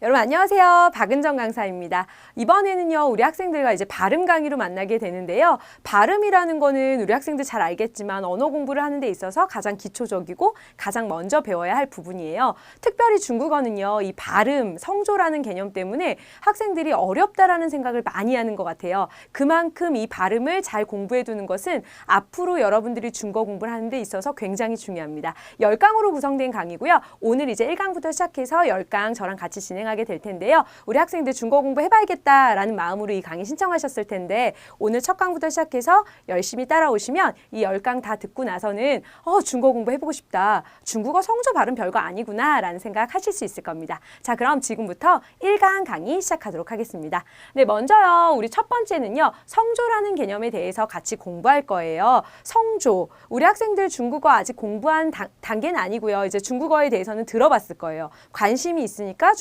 여러분 안녕하세요. 박은정 강사입니다. 이번에는요, 우리 학생들과 이제 발음 강의로 만나게 되는데요. 발음이라는 거는 우리 학생들 잘 알겠지만 언어 공부를 하는 데 있어서 가장 기초적이고 가장 먼저 배워야 할 부분이에요. 특별히 중국어는요, 이 발음, 성조라는 개념 때문에 학생들이 어렵다라는 생각을 많이 하는 것 같아요. 그만큼 이 발음을 잘 공부해 두는 것은 앞으로 여러분들이 중국어 공부를 하는 데 있어서 굉장히 중요합니다. 10강으로 구성된 강의고요. 오늘 이제 1강부터 시작해서 10강 저랑 같이 진행 하게 될 텐데요. 우리 학생들 중국어 공부 해봐야겠다라는 마음으로 이 강의 신청하셨을 텐데 오늘 첫 강부터 시작해서 열심히 따라오시면 이 10강 다 듣고 나서는 어, 중국어 공부 해보고 싶다. 중국어 성조 발음 별거 아니구나 라는 생각 하실 수 있을 겁니다. 자, 그럼 지금부터 1강 강의 시작하도록 하겠습니다. 네, 먼저요. 우리 첫 번째는요. 성조라는 개념에 대해서 같이 공부할 거예요. 성조. 우리 학생들 중국어 아직 공부한 단, 단계는 아니고요. 이제 중국어에 대해서는 들어봤을 거예요. 관심이 있으니까 중